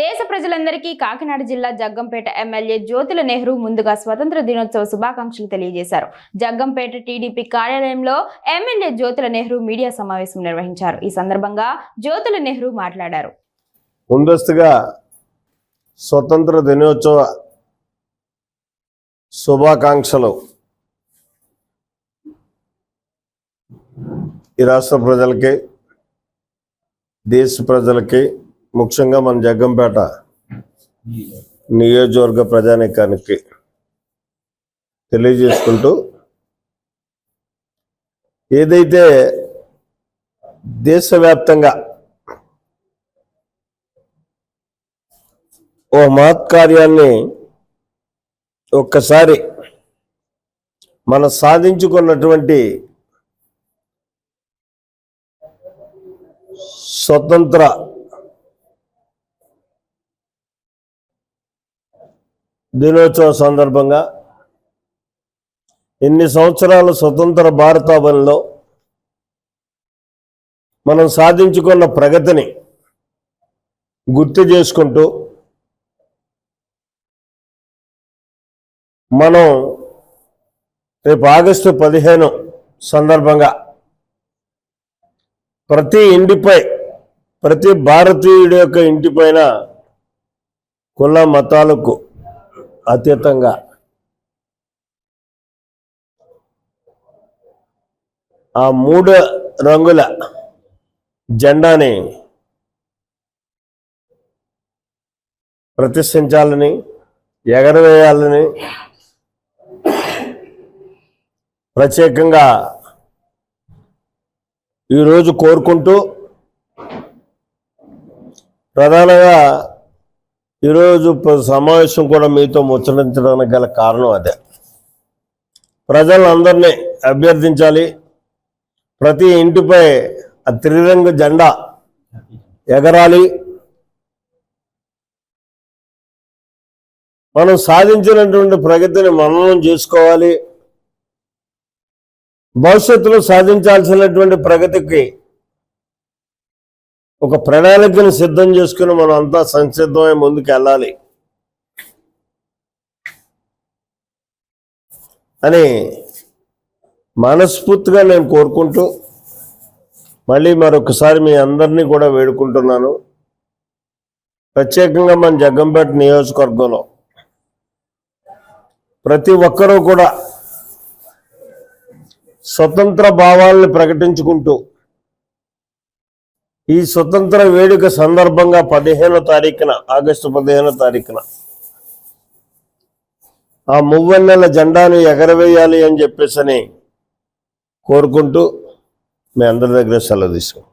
దేశ ప్రజలందరికీ కాకినాడ జిల్లా జగ్గంపేట ఎమ్మెల్యే జ్యోతుల నెహ్రూ ముందుగా స్వతంత్ర దినోత్సవ శుభాకాంక్షలు తెలియజేశారు. జగ్గంపేట టీడీపీ కార్యాలయంలో ఎమ్మెల్యే జ్యోతుల నెహ్రూ మీడియా సమావేశం నిర్వహించారు. ఈ సందర్భంగా జ్యోతుల నెహ్రూ మాట్లాడారు. ముందస్తుగా స్వతంత్ర దినోత్సవ శుభాకాంక్షలు. ఈ రాష్ట్ర ప్రజలకి దేశ ప్రజలకి ముఖ్యంగా మన జగ్గంపేట నియోజకవర్గ ప్రజానీకానికి తెలియజేసుకుంటూ ఏదైతే దేశవ్యాప్తంగా ఓ మహత్కార్యాన్ని ఒక్కసారి మనం సాధించుకున్నటువంటి స్వతంత్ర దినోత్సవ సందర్భంగా ఇన్ని సంవత్సరాల స్వతంత్ర భారతావనిలో మనం సాధించుకున్న ప్రగతిని గుర్తు చేసుకుంటూ మనం రేపు ఆగస్టు పదిహేను సందర్భంగా ప్రతి ఇంటిపై ప్రతి భారతీయుడి యొక్క ఇంటిపైన కుల మతాలకు అతీతంగా ఆ మూడు రంగుల జెండాని ప్రతిష్ఠించాలని ఎగరవేయాలని ప్రత్యేకంగా ఈరోజు కోరుకుంటూ ప్రధానంగా ఈరోజు సమావేశం కూడా మీతో ముచ్చరించడానికి గల కారణం అదే. ప్రజలందరినీ అభ్యర్థించాలి. ప్రతి ఇంటిపై ఆ త్రిరంగు జెండా ఎగరాలి. మనం సాధించినటువంటి ప్రగతిని మననం చేసుకోవాలి. భవిష్యత్తులో సాధించాల్సినటువంటి ప్రగతికి ఒక ప్రణాళికను సిద్ధం చేసుకుని మనం అంతా సంసిద్ధమై ముందుకు వెళ్ళాలి అని మనస్ఫూర్తిగా నేను కోరుకుంటూ మళ్ళీ మరొకసారి మీ అందరినీ కూడా వేడుకుంటున్నాను. ప్రత్యేకంగా మన జగ్గంపేట నియోజకవర్గంలో ప్రతి ఒక్కరూ కూడా స్వతంత్ర భావాలను ప్రకటించుకుంటూ ఈ స్వతంత్ర వేడుక సందర్భంగా పదిహేనో తారీఖున ఆగస్టు పదిహేనో తారీఖున. ఆ మువ్వన్నెల జెండాను ఎగరవేయాలి అని చెప్పేసి అని కోరుకుంటూ మీ అందరి దగ్గర సెలవు తీసుకుంటాం